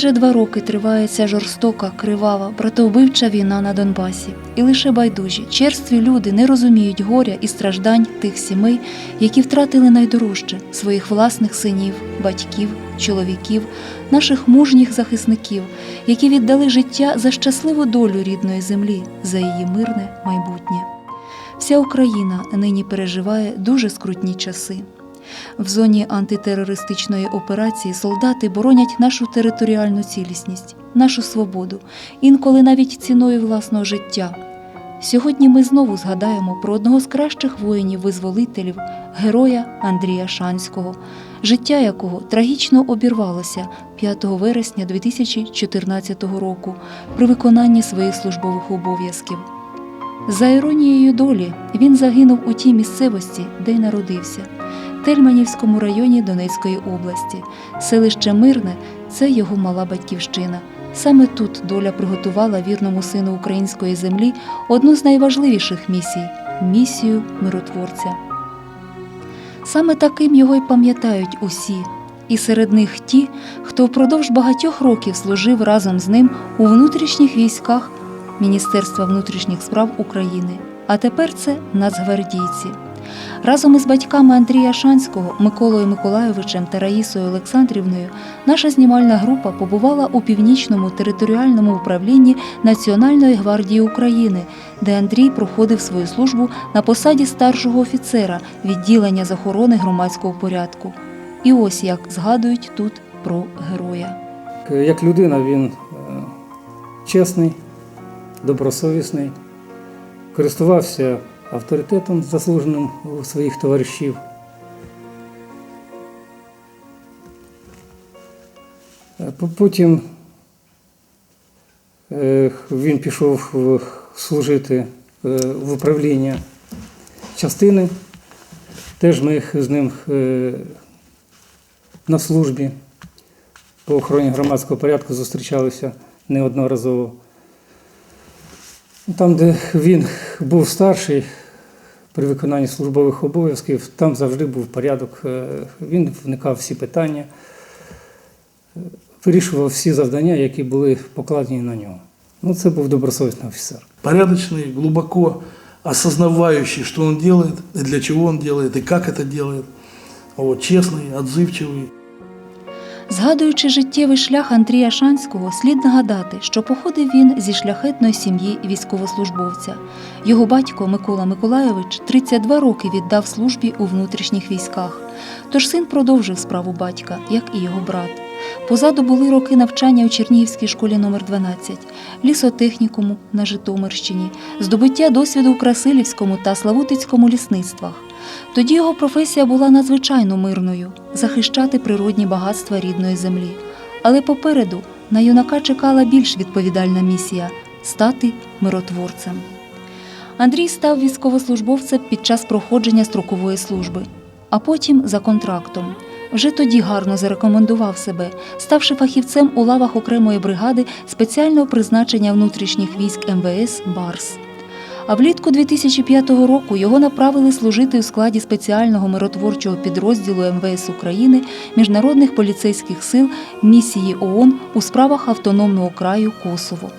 Майже два роки триває ця жорстока, кривава, братовбивча війна на Донбасі. І лише байдужі, черстві люди не розуміють горя і страждань тих сімей, які втратили найдорожче своїх власних синів, батьків, чоловіків, наших мужніх захисників, які віддали життя за щасливу долю рідної землі, за її мирне майбутнє. Вся Україна нині переживає дуже скрутні часи. В зоні антитерористичної операції солдати боронять нашу територіальну цілісність, нашу свободу, інколи навіть ціною власного життя. Сьогодні ми знову згадаємо про одного з кращих воїнів-визволителів, героя Андрія Шанського, життя якого трагічно обірвалося 5 вересня 2014 року при виконанні своїх службових обов'язків. За іронією долі, він загинув у тій місцевості, де й народився. Тельманівському районі Донецької області. Селище Мирне це його мала батьківщина. Саме тут доля приготувала вірному сину української землі одну з найважливіших місій місію миротворця. Саме таким його й пам'ятають усі, і серед них ті, хто впродовж багатьох років служив разом з ним у внутрішніх військах Міністерства внутрішніх справ України. А тепер це нацгвардійці. Разом із батьками Андрія Шанського, Миколою Миколайовичем та Раїсою Олександрівною наша знімальна група побувала у північному територіальному управлінні Національної гвардії України, де Андрій проходив свою службу на посаді старшого офіцера відділення з охорони громадського порядку. І ось як згадують тут про героя. Як людина він е, чесний, добросовісний, користувався авторитетом заслуженим у своїх товаришів. Потім е, він пішов служити е, в управління частини. Теж ми з ним е, на службі по охороні громадського порядку зустрічалися неодноразово. Там, де він був старший при виконанні службових обов'язків, там завжди був порядок. Е, Він вникав в всі питання, е, вирішував всі завдання, які були покладені на нього. Ну, це був добросовісний офіцер. порядочный, глубоко осознавающий, что он делает, и для чего он делает, и как это делает. Вот, честный, отзывчивый. Згадуючи життєвий шлях Андрія Шанського, слід нагадати, що походив він зі шляхетної сім'ї військовослужбовця. Його батько Микола Миколайович 32 роки віддав службі у внутрішніх військах. Тож син продовжив справу батька, як і його брат. Позаду були роки навчання у Чернігівській школі номер 12 лісотехнікуму на Житомирщині, здобуття досвіду в Красилівському та Славутицькому лісництвах. Тоді його професія була надзвичайно мирною захищати природні багатства рідної землі. Але попереду на юнака чекала більш відповідальна місія стати миротворцем. Андрій став військовослужбовцем під час проходження строкової служби, а потім за контрактом. Вже тоді гарно зарекомендував себе, ставши фахівцем у лавах окремої бригади спеціального призначення внутрішніх військ МВС Барс. А влітку 2005 року його направили служити у складі спеціального миротворчого підрозділу МВС України міжнародних поліцейських сил місії ООН у справах автономного краю Косово.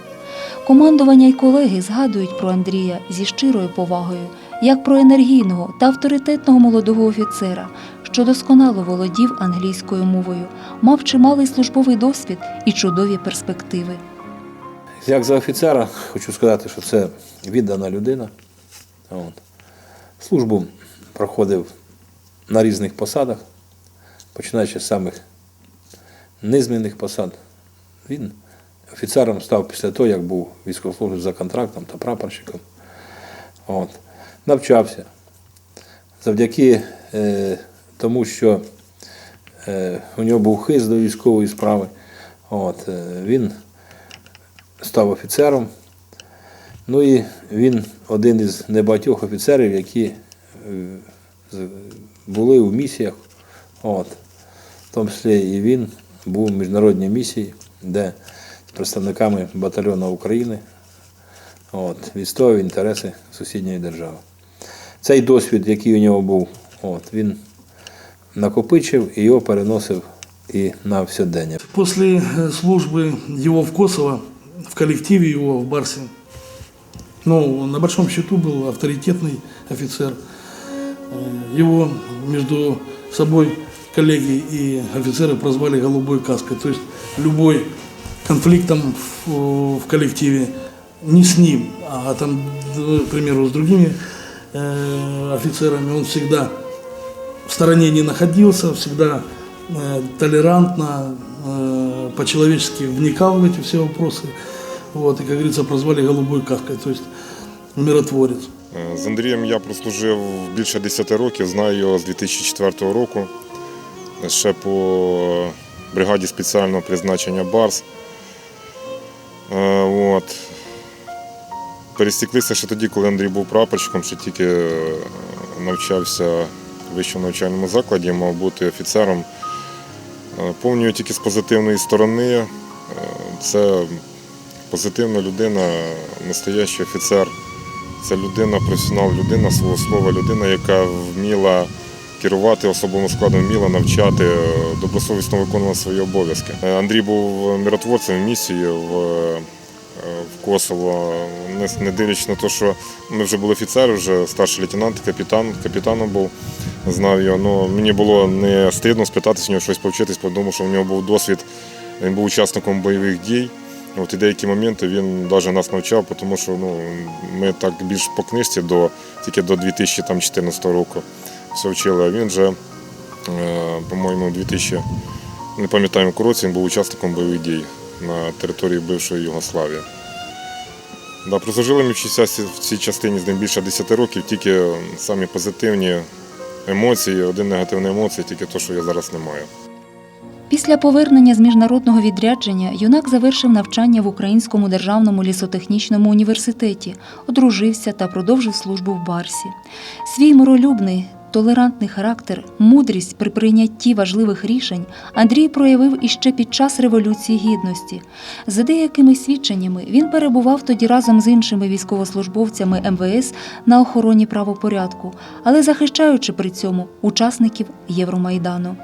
Командування й колеги згадують про Андрія зі щирою повагою, як про енергійного та авторитетного молодого офіцера, що досконало володів англійською мовою, мав чималий службовий досвід і чудові перспективи. Як за офіцера, хочу сказати, що це віддана людина. От. Службу проходив на різних посадах, починаючи з самих низменних посад. Він офіцером став після того, як був військовослужбовцем за контрактом та прапорщиком. От. Навчався. Завдяки е, тому, що е, у нього був хист до військової справи, от, е, він став офіцером. Ну і він один із небагатьох офіцерів, які е, були у місіях. От. В тому числі і він був в міжнародній місії, де з представниками батальйону України от, відстоював інтереси сусідньої держави. Цей досвід, який у нього був, от, він накопичив і його переносив і на всьодення. После э, службы его в Косово, в коллективе его в Барсе, ну, на большом счету был авторитетный офицер. Э, Его между собой коллеги и офицеры прозвали «голубой каской». То есть любой конфликт там в, в коллективе не с ним, а там, к примеру, с другими э, офицерами, он всегда в стороне не находился, всегда э, толерантно, э, по-человечески вникал в эти все вопросы. Вот, и, как говорится, прозвали голубой каской, то есть миротворец. Е, З Андрієм я прослужив більше 10 років, знаю його з 2004 року. Ще по бригаді спеціального призначення Барс. Е, От. Пересіклися ще тоді, коли Андрій був прапорщиком, ще тільки е, навчався в вищому навчальному закладі, мав бути офіцером. Е, Помню тільки з позитивної сторони. Е, Це позитивна людина, настоящий офіцер. Це людина, професіонал, людина свого слова, людина, яка вміла керувати особовим складом, вміла навчати, е, добросовісно виконувала свої обов'язки. Е, Андрій був миротворцем в місії в, е, в Косово. Не, не дивлячись на те, що ми вже були офіцери, вже старший лейтенант, капітан, капітаном був, знав його. Ну, мені було не стидно спитатися в нього щось повчитись, тому що в нього був досвід, він був учасником бойових дій. От і деякі моменти він навіть нас навчав, тому що ну, ми так більш по книжці до, тільки до 2014 року все вчили. А він же, е, по-моєму, у 2000, не пам'ятаю, яку році він був учасником бойових дій на території бившої Югославії. Да, прослужили ми в цій частині з ним більше 10 років, тільки самі позитивні емоції, один негативний емоцій, тільки те, що я зараз не маю. Після повернення з міжнародного відрядження юнак завершив навчання в Українському державному лісотехнічному університеті, одружився та продовжив службу в Барсі. Свій миролюбний, толерантний характер, мудрість при прийнятті важливих рішень Андрій проявив іще під час Революції Гідності. За деякими свідченнями він перебував тоді разом з іншими військовослужбовцями МВС на охороні правопорядку, але захищаючи при цьому учасників Євромайдану.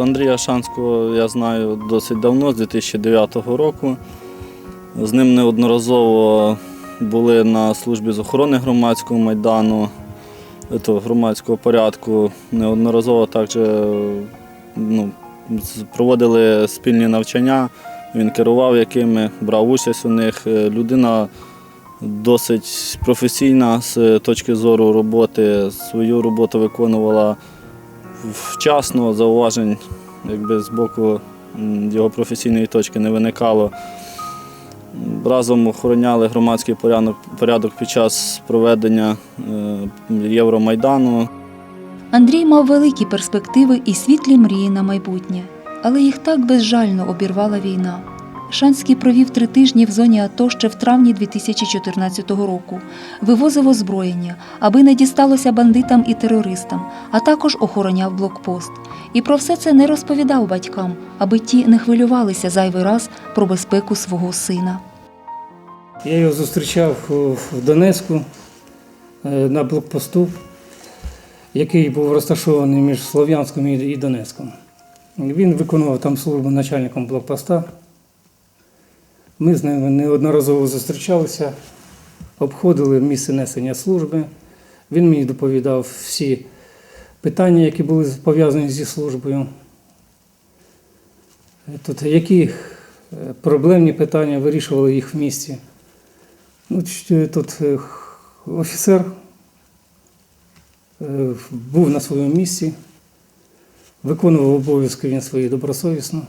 Андрія Шанського я знаю досить давно, з 2009 року. З ним неодноразово були на службі з охорони громадського майдану, громадського порядку. Неодноразово також ну, проводили спільні навчання. Він керував якими, брав участь у них. Е, Людина досить професійна з точки зору роботи, свою роботу виконувала вчасно, зауважень якби з боку його професійної точки не виникало. Разом охороняли громадський порядок, під час проведення е, Євромайдану. Андрій мав великі перспективи і світлі мрії на майбутнє, але їх так безжально обірвала війна. Шанський провів три тижні в зоні АТО ще в травні 2014 року, вивозив озброєння, аби не дісталося бандитам і терористам, а також охороняв блокпост. І про все це не розповідав батькам, аби ті не хвилювалися зайвий раз про безпеку свого сина. Я його зустрічав в Донецьку е, на блокпосту, який був розташований між Слов'янськом і і Донецьком. Він виконував там службу начальником блокпоста. Ми з ним неодноразово зустрічалися, обходили місце несення служби. Він мені доповідав всі питання, які були пов'язані зі службою. Тут які е, проблемні питання вирішували їх в місті. Ну, тут е, офіцер е, був на своєму місці, виконував обов'язки він свої добросовісно.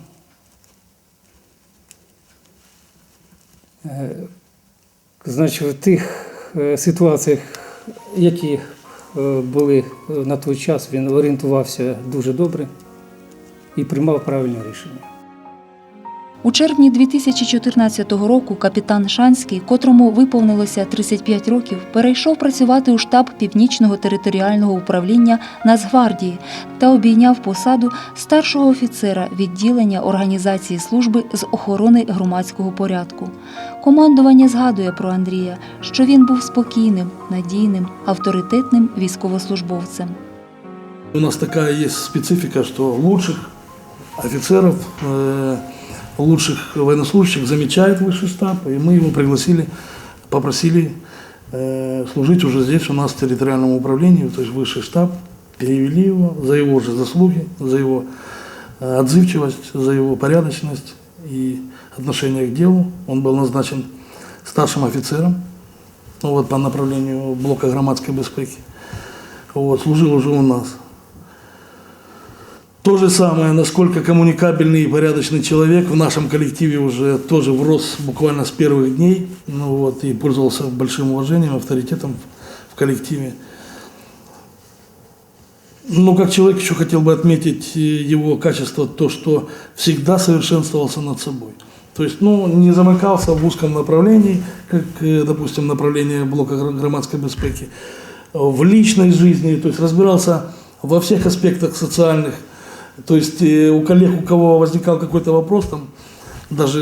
Значить, в тих е, ситуаціях, які е, були е, на той час, він орієнтувався дуже добре і приймав правильне рішення. У червні 2014 року капітан Шанський, котрому виповнилося 35 років, перейшов працювати у штаб Північного територіального управління Нацгвардії та обійняв посаду старшого офіцера відділення організації служби з охорони громадського порядку. Командування згадує про Андрія, що він був спокійним, надійним, авторитетним військовослужбовцем. У нас такая есть специфика, что лучших офицеров, э, лучших военнослужащих замечает высший штаб, и мы его пригласили, попросили э, служить уже здесь у нас в территориальном управлении, то есть высший штаб, перевели его за его же заслуги, за его э, отзывчивость, за его порядочность и отношение к делу. Он был назначен старшим офицером ну, вот, по направлению блока громадской безпеки. Вот, служил уже у нас. То же самое, насколько коммуникабельный и порядочный человек в нашем коллективе уже тоже врос буквально с первых дней, ну вот, и пользовался большим уважением, авторитетом в коллективе. Ну, как человек еще хотел бы отметить э, его качество, то, что всегда совершенствовался над собой. То есть, ну, не замыкался в узком направлении, как, э, допустим, направление блока гр- громадской безпеки, в личной жизни, то есть разбирался во всех аспектах социальных. То есть э, у коллег, у кого возникал какой-то вопрос, там, даже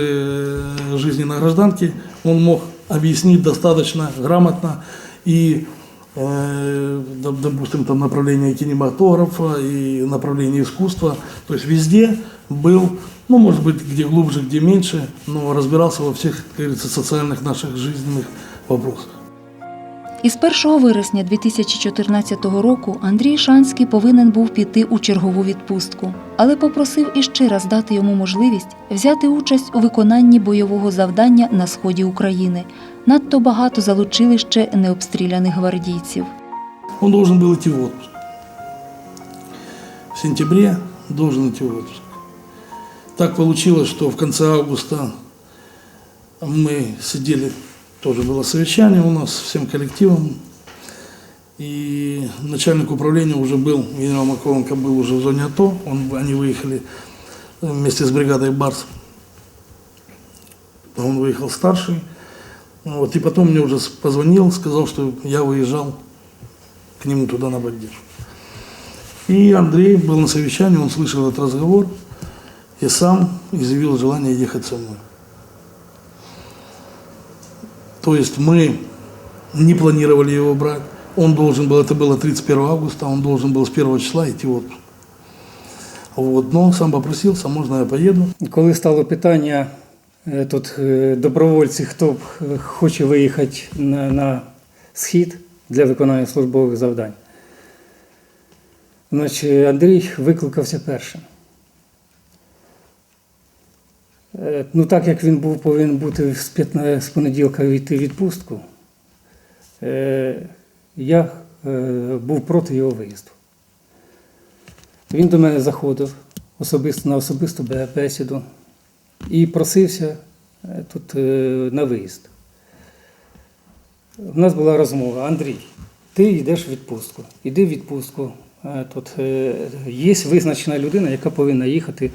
э, жизни на гражданке, он мог объяснить достаточно грамотно и э, доп- допустим, там направление кинематографа и направление искусства. То есть везде был, ну, может быть, где глубже, где меньше, но разбирался во всех, как говорится, социальных наших жизненных вопросах. Із 1 вересня 2014 року Андрій Шанський повинен був піти у чергову відпустку, але попросив іще раз дати йому можливість взяти участь у виконанні бойового завдання на сході України. Надто багато залучили ще необстріляних гвардійців. Он должен был идти в отпуск. В сентябре должен идти в отпуск. Так получилось, что в конце августа мы сидели, тоже было совещание у нас всем коллективом, и начальник управления уже был, генерал Маковенко был уже в зоне АТО, он, они выехали вместе с бригадой Барс. Он выехал старший. Вот, и потом мне уже позвонил, сказал, что я выезжал к нему туда на поддержку. И Андрей был на совещании, он слышал этот разговор и сам изъявил желание ехать со мной. То есть мы не планировали его брать. Он должен был, это было 31 августа, он должен был с 1 числа идти в отпуск. Вот, но он сам попросился, можно я поеду. Коли стало питання е, тут е, добровольці, хто б, е, хоче виїхати на, на схід для виконання службових завдань, значить Андрій викликався першим. Ну, так як він був повинен бути з, 15, з понеділка йти в відпустку, е, я е, був проти його виїзду. Він до мене заходив особисто на особисту бе- бесіду і просився е, тут е, на виїзд. У нас була розмова: Андрій, ти йдеш в відпустку. Іди в відпустку. Е, Тут е, є визначена людина, яка повинна їхати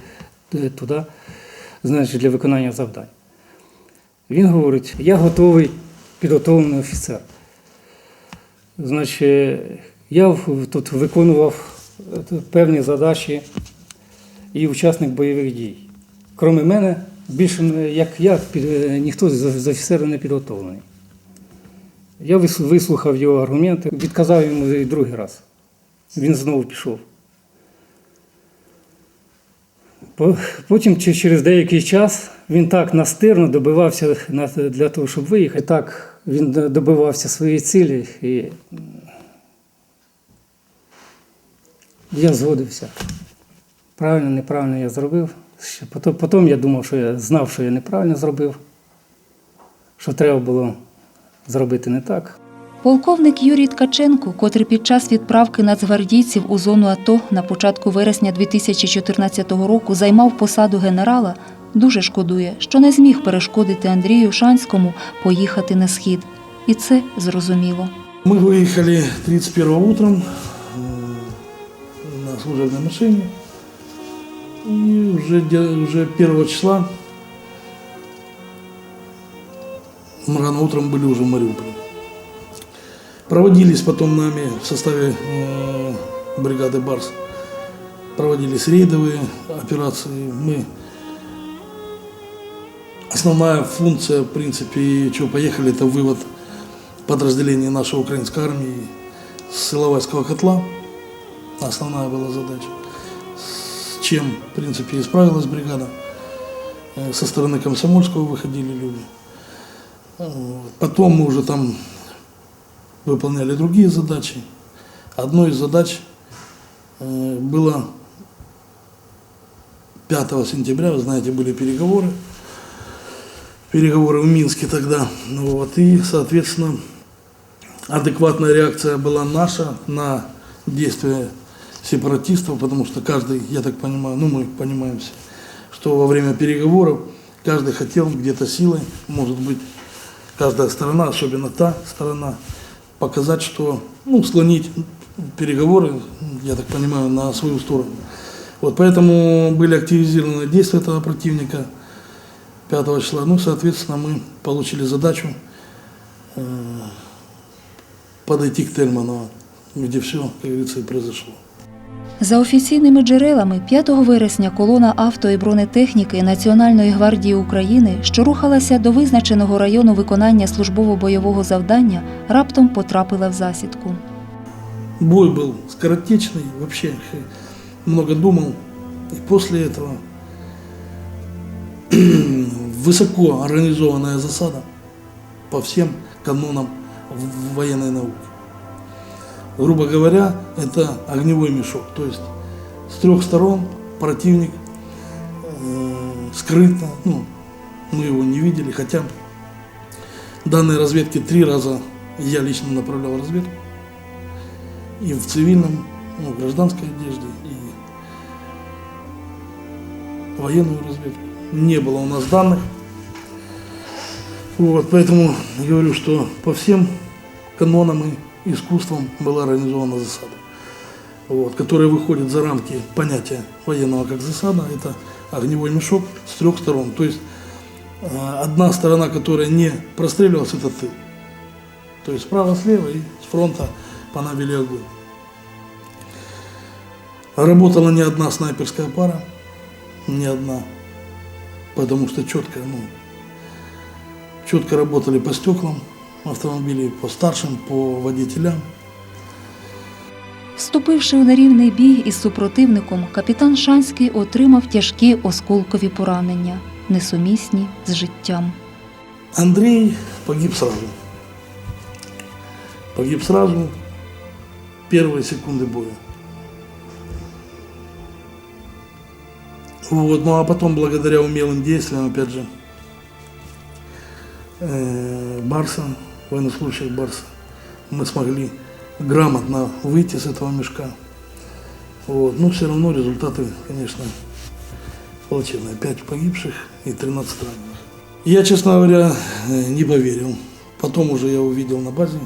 е, туди, значить, для виконання завдань. Він говорить: я готовий підготовлений офіцер. Значить, я тут виконував е, певні задачі і учасник бойових дій. Крім мене, більше як я, е, ніхто з офіцерів не підготовлений. Я вислухав його аргументи, відказав йому і другий раз. Він знову пішов. По- Потім через деякий час він так настирно добивався для того, щоб виїхати. Так він добивався своєї цілі і я згодився. Правильно, неправильно я зробив. Потім я думав, що я знав, що я неправильно зробив, що треба було зробити не так. Полковник Юрій Ткаченко, котрий під час відправки нацгвардійців у зону АТО на початку вересня 2014 року займав посаду генерала, дуже шкодує, що не зміг перешкодити Андрію Шанському поїхати на схід. І це зрозуміло. Мы выехали 31 утром э, на служебной машине. И уже, де- уже 1 числа мы рано утром были уже в Мариуполе. Проводились потом нами в составе э, бригады «Барс». Проводились рейдовые операции. Мы Основная функция, в принципе, чего поехали, это вывод подразделений нашей украинской армии с Иловайского котла. Основная была задача. С чем, в принципе, и справилась бригада. Э, Со стороны Комсомольского выходили люди. Э, Потом мы уже там выполняли другие задачи. Одной из задач э, было 5 сентября, вы знаете, были переговоры. Переговоры в Минске тогда. Ну Вот, и, соответственно, адекватная реакция была наша на действия сепаратистов, потому что каждый, я так понимаю, ну мы понимаем что во время переговоров каждый хотел где-то силой, может быть, каждая сторона, особенно та сторона, показать, что, ну, склонить переговоры, я так понимаю, на свою сторону. Вот поэтому были активизированы действия этого противника 5 числа. Ну, соответственно, мы получили задачу э, подойти к Тельманово, где все, как говорится, и произошло. За офіційними джерелами, 5 вересня колона авто і бронетехніки Національної гвардії України, що рухалася до визначеного району виконання службово-бойового завдання, раптом потрапила в засідку. Бой был скоротечный, вообще э, много думал. И после этого высоко организованная засада по всем канонам в- военной науки. Грубо говоря, это огневой мешок. То есть с трех сторон противник э, скрыто, ну, мы его не видели, хотя данной разведки три раза я лично направлял разведку и в цивильном, ну, в гражданской одежде, и военную разведку. Не было у нас данных. Вот, поэтому говорю, что по всем канонам и искусствам была организована засада, вот, которая выходит за рамки понятия военного как засада. Это огневой мешок с трех сторон. То есть э, одна сторона, которая не простреливалась, это тыл. То есть справа, слева и с фронта по нам вели огонь. Работала не одна снайперская пара, не одна, потому что четко, ну, четко работали по стеклам автомобилей, по старшим, по водителям. Вступивши у нерівний бій із супротивником, капітан Шанський отримав тяжкі осколкові поранення, несумісні з життям. Андрей погиб сразу. Погиб сразу, первые секунды боя. Вот, ну а потом, благодаря умелым действиям, опять же, э, Барса, военнослужащих Барса, мы смогли грамотно выйти с этого мешка. Вот, но все равно результаты, конечно, плачевные. 5 погибших и 13 раненых. Я, честно говоря, не поверил. Потом уже я увидел на базе,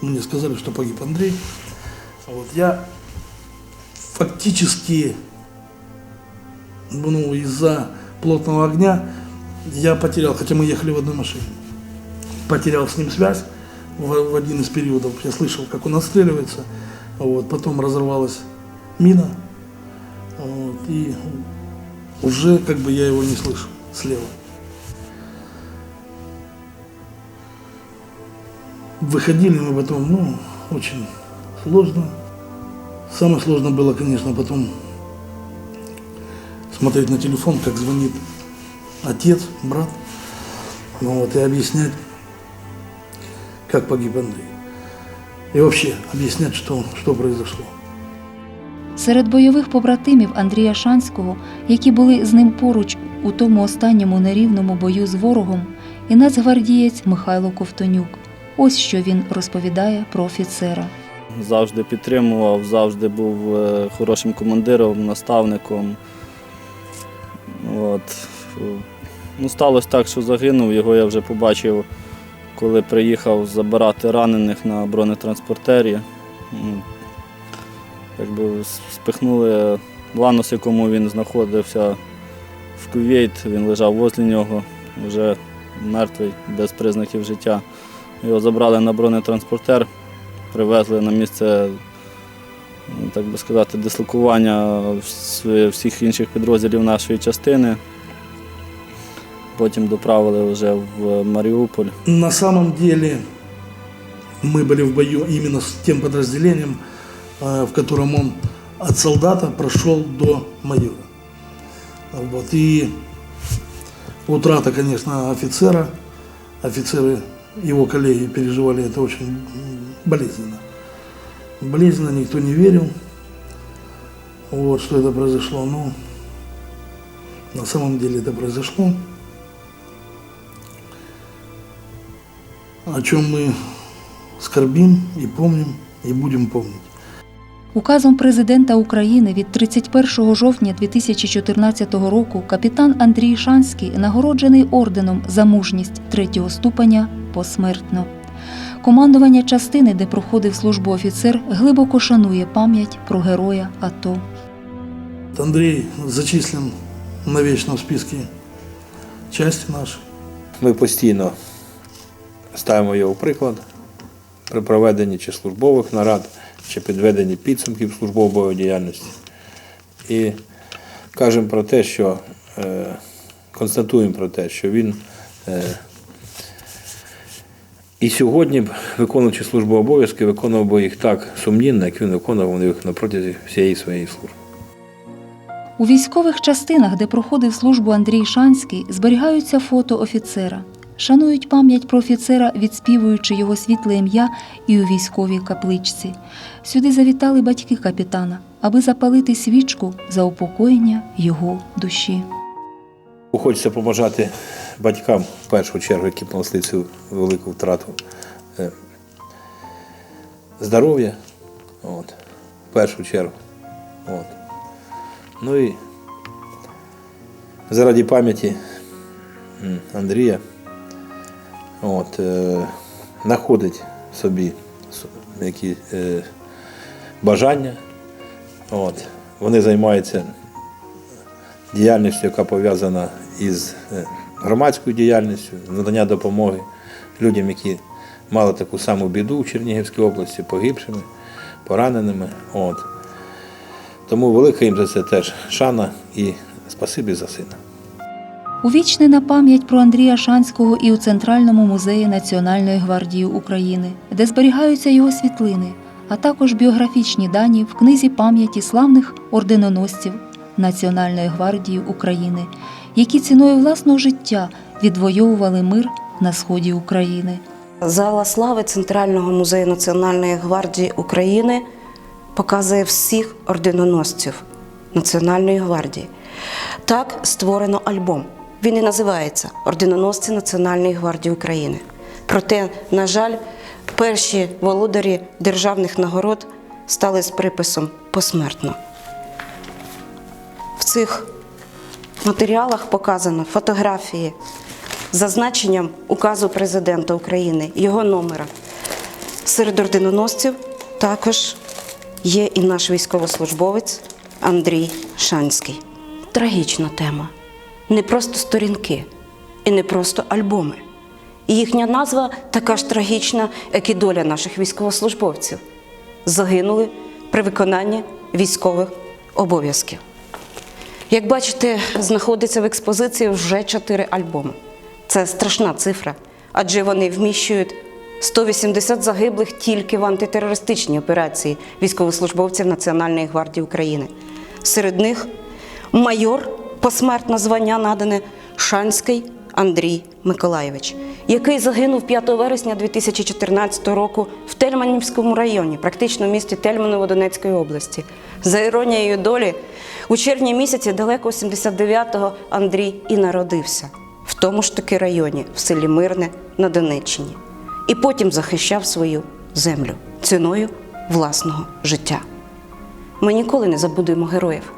мне сказали, что погиб Андрей. Вот, я фактически, ну, из-за плотного огня я потерял, хотя мы ехали в одной машине, потерял с ним связь в, в один из периодов. Я слышал, как он отстреливается. Вот, потом разорвалась мина. Вот, и уже как бы я его не слышал слева. Выходили мы потом, ну, очень сложно. Самое сложное было, конечно, потом смотреть на телефон, как звонит отец, брат, ну, вот, и объяснять, как погиб Андрей. И вообще объяснять, что, что произошло. Серед бойових побратимів Андрія Шанського, які були з ним поруч у тому останньому нерівному бою з ворогом, і нацгвардієць Михайло Ковтонюк. Ось що він розповідає про офіцера. Завжди підтримував, завжди був е, хорошим командиром, наставником. От. Ну, сталося так, що загинув. Його я вже побачив, коли приїхав забирати ранених на бронетранспортері. Ну, Якби спихнули ланос, якому він знаходився в Кувейт, він лежав возле нього, вже мертвий, без признаків життя. Його забрали на бронетранспортер, привезли на місце, ну, так би сказати, дислокування всіх інших підрозділів нашої частини. Потім доправили вже в Маріуполь. На самом деле мы были в бою именно с тем подразделением, э, в котором он от солдата прошел до майора. Вот. И утрата, конечно, офицера, офицеры, его коллеги переживали это очень болезненно. Болезненно, никто не верил, вот, что это произошло. Но на самом деле это произошло. О чем мы скорбим и помним, и будем помнить. Указом президента України від 31 жовтня 2014 року капітан Андрій Шанський нагороджений орденом за мужність третього ступеня посмертно. Командування частини, де проходив службу офіцер, глибоко шанує пам'ять про героя АТО. Андрей зачислен навечно в списке части нашей. Ми постійно ставимо його в приклад при проведенні чи службових нарад, чи підведенні підсумків службової діяльності. І кажемо про те, що е, констатуємо про те, що він е, і сьогодні, виконуючи службу обов'язки, виконував би їх так сумнівно, як він виконував їх на протязі всієї своєї служби. У військових частинах, де проходив службу Андрій Шанський, зберігаються фото офіцера. Шанують пам'ять про офіцера, відспівуючи його світле ім'я і у військовій капличці. Сюди завітали батьки капітана, аби запалити свічку за упокоєння його душі. Хочеться побажати батькам в першу чергу, які понесли цю велику втрату е, здоров'я, от, в першу чергу. От. Ну і заради пам'яті Андрія от, е, знаходить собі які е, бажання. От. Вони займаються діяльністю, яка пов'язана із е, громадською діяльністю, надання допомоги людям, які мали таку саму біду в Чернігівській області, погибшими, пораненими. От. Тому велика їм за це теж шана і спасибі за сина. Увічнена пам'ять про Андрія Шанського і у Центральному музеї Національної гвардії України, де зберігаються його світлини, а також біографічні дані в книзі пам'яті славних орденоносців Національної гвардії України, які ціною власного життя відвоювали мир на сході України. Зала слави Центрального музею Національної гвардії України показує всіх орденоносців Національної гвардії. Так створено альбом. Він і називається Орденоносці Національної гвардії України. Проте, на жаль, перші володарі державних нагород стали з приписом посмертно. В цих матеріалах показано фотографії з зазначенням указу президента України, його номера. Серед орденоносців також є і наш військовослужбовець Андрій Шанський. Трагічна тема. Не просто сторінки і не просто альбоми. І їхня назва така ж трагічна, як і доля наших військовослужбовців. Загинули при виконанні військових обов'язків. Як бачите, знаходиться в експозиції вже чотири альбоми. Це страшна цифра, адже вони вміщують 180 загиблих тільки в антитерористичній операції військовослужбовців Національної гвардії України. Серед них майор посмертно звання надане Шанський Андрій Миколайович, який загинув 5 вересня 2014 року в Тельманівському районі, практично в місті Тельманово Донецької області. За іронією долі, у червні місяці далеко 79-го Андрій і народився в тому ж таки районі, в селі Мирне на Донеччині, і потім захищав свою землю ціною власного життя. Ми ніколи не забудемо героїв.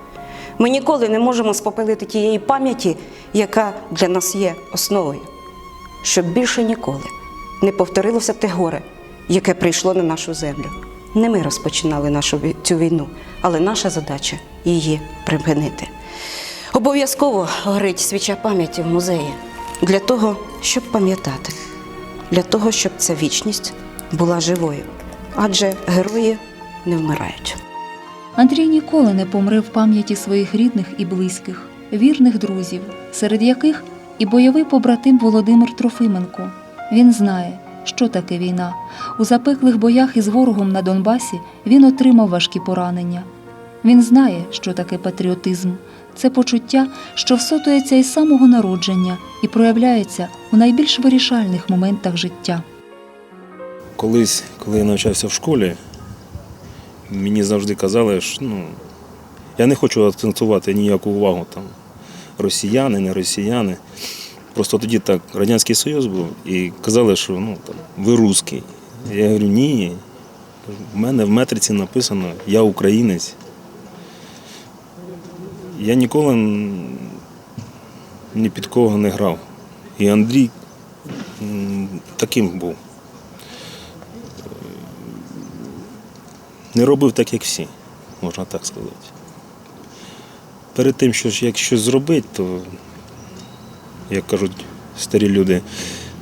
Ми ніколи не можемо спопелити тієї пам'яті, яка для нас є основою, щоб більше ніколи не повторилося те горе, яке прийшло на нашу землю. Не ми розпочинали нашу цю війну, але наша задача її припинити. Обов'язково горить свіча пам'яті в музеї для того, щоб пам'ятати, для того, щоб ця вічність була живою. Адже герої не вмирають. Андрій ніколи не помре в пам'яті своїх рідних і близьких, вірних друзів, серед яких і бойовий побратим Володимир Трофименко. Він знає, що таке війна. У запеклих боях із ворогом на Донбасі він отримав важкі поранення. Він знає, що таке патріотизм, це почуття, що всотується із самого народження і проявляється у найбільш вирішальних моментах життя. Колись, коли я навчався в школі, мені завжди казали, що ну, я не хочу акцентувати ніяку увагу там росіяни, не росіяни. Просто тоді так Радянський Союз був і казали, що ну, там, ви русський. Я говорю, ні. В мене в метриці написано Я українець. Я ніколи ні під кого не грав. І Андрій таким був. Не робив так, як всі, можна так сказати. Перед тим, що як щось зробити, то, як кажуть старі люди,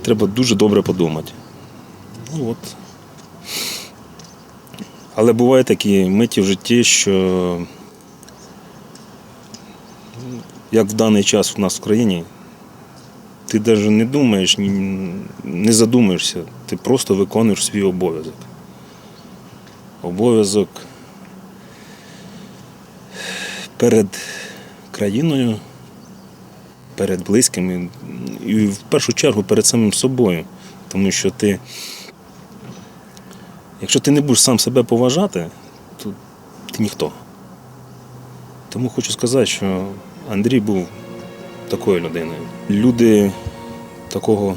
треба дуже добре подумати. Ну от. Але бувають такі миті в житті, що як в даний час у нас в країні, ти навіть не думаєш, не задумаєшся, ти просто виконуєш свій обов'язок обов'язок перед країною, перед близькими і в першу чергу перед самим собою. Тому що ти, якщо ти не будеш сам себе поважати, то ти ніхто. Тому хочу сказати, що Андрій був такою людиною. Люди такого,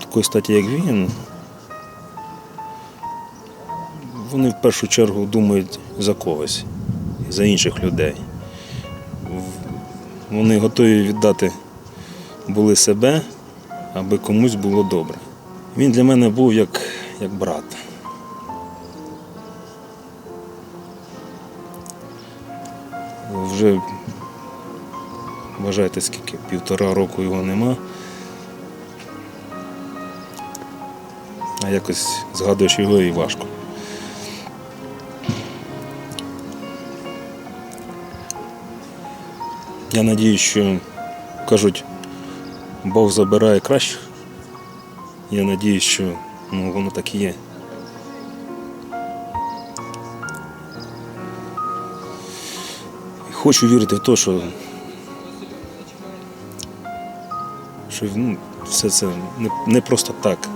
такої статі, як він, вони в першу чергу думають за когось, за інших людей. Вони готові віддати були себе, аби комусь було добре. Він для мене був як, як брат. Вже вважайте, скільки півтора року його нема. А якось згадуєш його і важко. Я надіюсь, що кажуть, Бог забирає кращих. Я надіюсь, що ну, воно так і є. Хочу вірити в те, що, що ну, все це не, не просто так.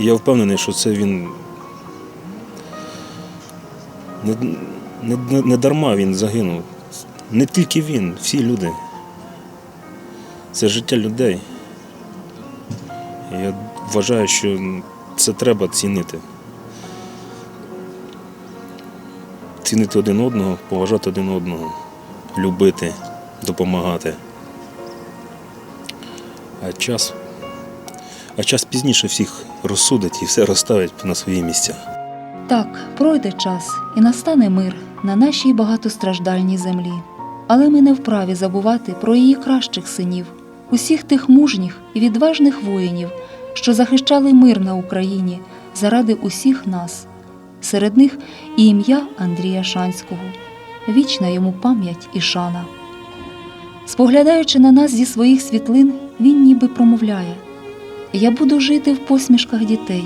Я впевнений, що це він не, не, не, дарма він загинув. Не тільки він, всі люди. Це життя людей. Я вважаю, що це треба цінити. Цінити один одного, поважати один одного, любити, допомагати. А час, а час пізніше всіх розсудить і все розставить на свої місця. Так, пройде час і настане мир на нашій багатостраждальній землі. Але ми не вправі забувати про її кращих синів, усіх тих мужніх і відважних воїнів, що захищали мир на Україні заради усіх нас. Серед них і ім'я Андрія Шанського, вічна йому пам'ять і шана. Споглядаючи на нас зі своїх світлин, він ніби промовляє: Я буду жити в посмішках дітей.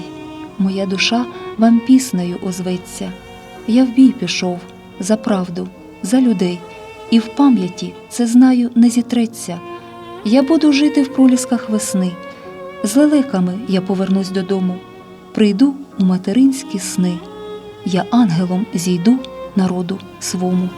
Моя душа вам піснею озветься. Я в бій пішов за правду, за людей, і в пам'яті це знаю не зітреться. Я буду жити в пролісках весни. З лелеками я повернусь додому. Прийду у материнські сни. Я ангелом зійду народу свому.